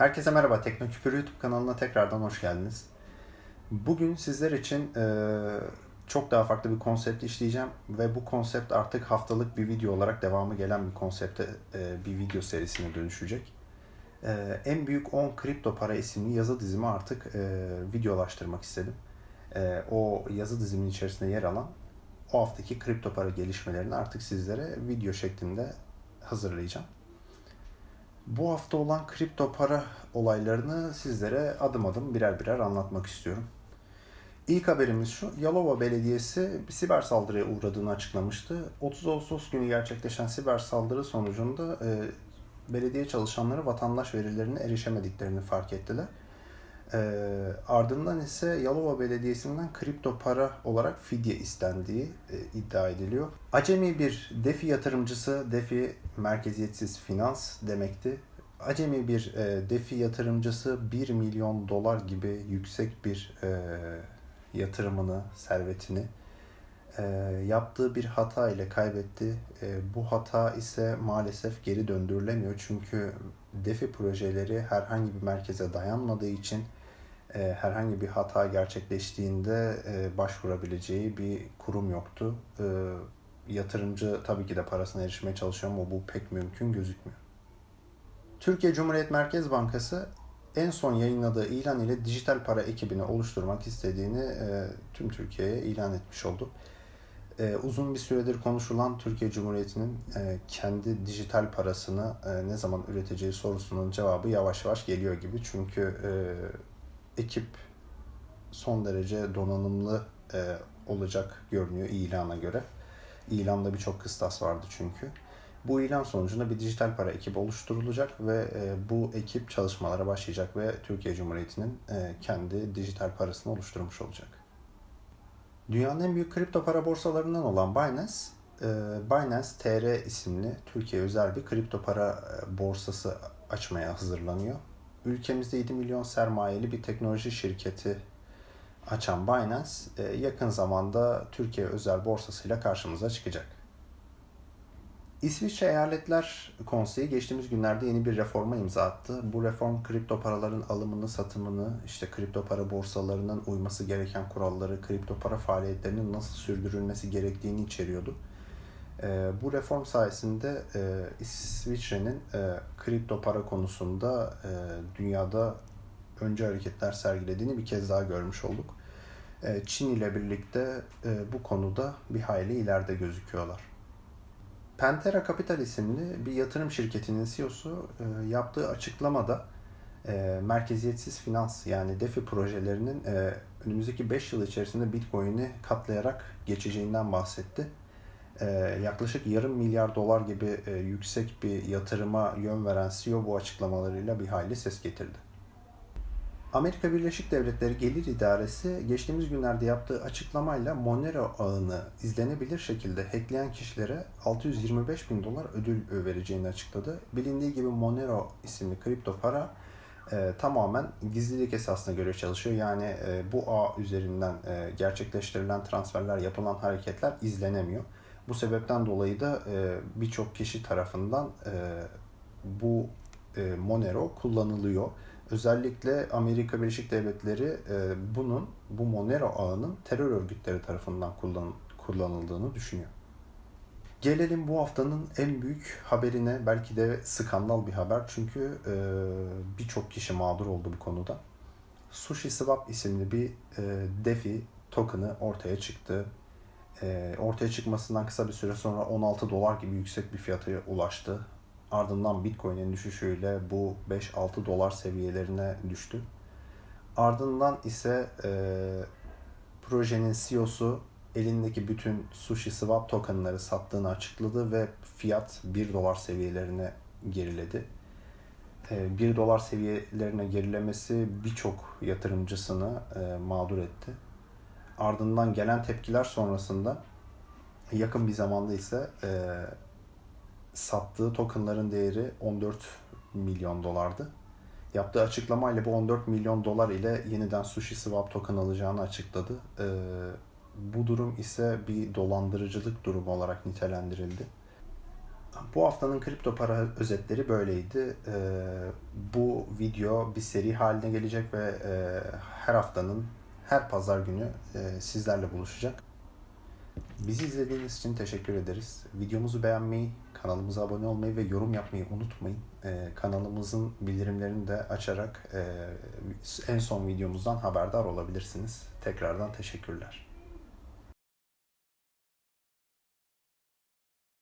Herkese merhaba, Teknoküpür YouTube kanalına tekrardan hoş geldiniz. Bugün sizler için e, çok daha farklı bir konsept işleyeceğim ve bu konsept artık haftalık bir video olarak devamı gelen bir konsepte e, bir video serisine dönüşecek. E, en büyük 10 kripto para isimli yazı dizimi artık e, videolaştırmak istedim. E, o yazı dizimin içerisinde yer alan o haftaki kripto para gelişmelerini artık sizlere video şeklinde hazırlayacağım. Bu hafta olan kripto para olaylarını sizlere adım adım birer birer anlatmak istiyorum. İlk haberimiz şu. Yalova Belediyesi bir siber saldırıya uğradığını açıklamıştı. 30 Ağustos günü gerçekleşen siber saldırı sonucunda e, belediye çalışanları vatandaş verilerine erişemediklerini fark ettiler. E, ardından ise Yalova Belediyesi'nden kripto para olarak fidye istendiği e, iddia ediliyor. Acemi bir DeFi yatırımcısı, DeFi merkeziyetsiz finans demekti. Acemi bir e, DeFi yatırımcısı 1 milyon dolar gibi yüksek bir e, yatırımını, servetini e, yaptığı bir hata ile kaybetti. E, bu hata ise maalesef geri döndürülemiyor çünkü DeFi projeleri herhangi bir merkeze dayanmadığı için e, herhangi bir hata gerçekleştiğinde e, başvurabileceği bir kurum yoktu. E, yatırımcı tabii ki de parasına erişmeye çalışıyor ama bu pek mümkün gözükmüyor. Türkiye Cumhuriyet Merkez Bankası en son yayınladığı ilan ile dijital para ekibini oluşturmak istediğini e, tüm Türkiye'ye ilan etmiş oldu. E, uzun bir süredir konuşulan Türkiye Cumhuriyeti'nin e, kendi dijital parasını e, ne zaman üreteceği sorusunun cevabı yavaş yavaş geliyor gibi. Çünkü e, ekip son derece donanımlı e, olacak görünüyor ilana göre. İlanda birçok kıstas vardı çünkü. Bu ilan sonucunda bir dijital para ekibi oluşturulacak ve e, bu ekip çalışmalara başlayacak ve Türkiye Cumhuriyeti'nin e, kendi dijital parasını oluşturmuş olacak. Dünyanın en büyük kripto para borsalarından olan Binance, e, Binance TR isimli Türkiye özel bir kripto para e, borsası açmaya hazırlanıyor. Ülkemizde 7 milyon sermayeli bir teknoloji şirketi açan Binance e, yakın zamanda Türkiye özel borsasıyla karşımıza çıkacak. İsviçre Eyaletler Konseyi geçtiğimiz günlerde yeni bir reforma imza attı. Bu reform kripto paraların alımını, satımını, işte kripto para borsalarının uyması gereken kuralları, kripto para faaliyetlerinin nasıl sürdürülmesi gerektiğini içeriyordu. E, bu reform sayesinde e, İsviçre'nin e, kripto para konusunda e, dünyada önce hareketler sergilediğini bir kez daha görmüş olduk. E, Çin ile birlikte e, bu konuda bir hayli ileride gözüküyorlar. Pentera Capital isimli bir yatırım şirketinin CEO'su e, yaptığı açıklamada e, merkeziyetsiz finans yani DeFi projelerinin e, önümüzdeki 5 yıl içerisinde Bitcoin'i katlayarak geçeceğinden bahsetti. E, yaklaşık yarım milyar dolar gibi e, yüksek bir yatırıma yön veren CEO bu açıklamalarıyla bir hayli ses getirdi. Amerika Birleşik Devletleri Gelir İdaresi geçtiğimiz günlerde yaptığı açıklamayla Monero ağını izlenebilir şekilde hackleyen kişilere 625 bin dolar ödül vereceğini açıkladı. Bilindiği gibi Monero isimli kripto para e, tamamen gizlilik esasına göre çalışıyor. Yani e, bu ağ üzerinden e, gerçekleştirilen transferler, yapılan hareketler izlenemiyor. Bu sebepten dolayı da e, birçok kişi tarafından e, bu e, Monero kullanılıyor. Özellikle Amerika Birleşik Devletleri e, bunun, bu Monero ağının terör örgütleri tarafından kullan, kullanıldığını düşünüyor. Gelelim bu haftanın en büyük haberine, belki de skandal bir haber çünkü e, birçok kişi mağdur oldu bu konuda. Sushi Swap isimli bir e, DeFi token'ı ortaya çıktı. E, ortaya çıkmasından kısa bir süre sonra 16 dolar gibi yüksek bir fiyata ulaştı. Ardından Bitcoin'in düşüşüyle bu 5-6 dolar seviyelerine düştü. Ardından ise e, projenin CEO'su elindeki bütün sushi swap tokenları sattığını açıkladı ve fiyat 1 dolar seviyelerine geriledi. E, 1 dolar seviyelerine gerilemesi birçok yatırımcısını e, mağdur etti. Ardından gelen tepkiler sonrasında yakın bir zamanda ise e, sattığı tokenların değeri 14 milyon dolardı. Yaptığı açıklamayla bu 14 milyon dolar ile yeniden Sushi Swap token alacağını açıkladı. Ee, bu durum ise bir dolandırıcılık durumu olarak nitelendirildi. Bu haftanın kripto para özetleri böyleydi. Ee, bu video bir seri haline gelecek ve e, her haftanın her pazar günü e, sizlerle buluşacak. Bizi izlediğiniz için teşekkür ederiz. Videomuzu beğenmeyi, kanalımıza abone olmayı ve yorum yapmayı unutmayın. Ee, kanalımızın bildirimlerini de açarak e, en son videomuzdan haberdar olabilirsiniz. Tekrardan teşekkürler.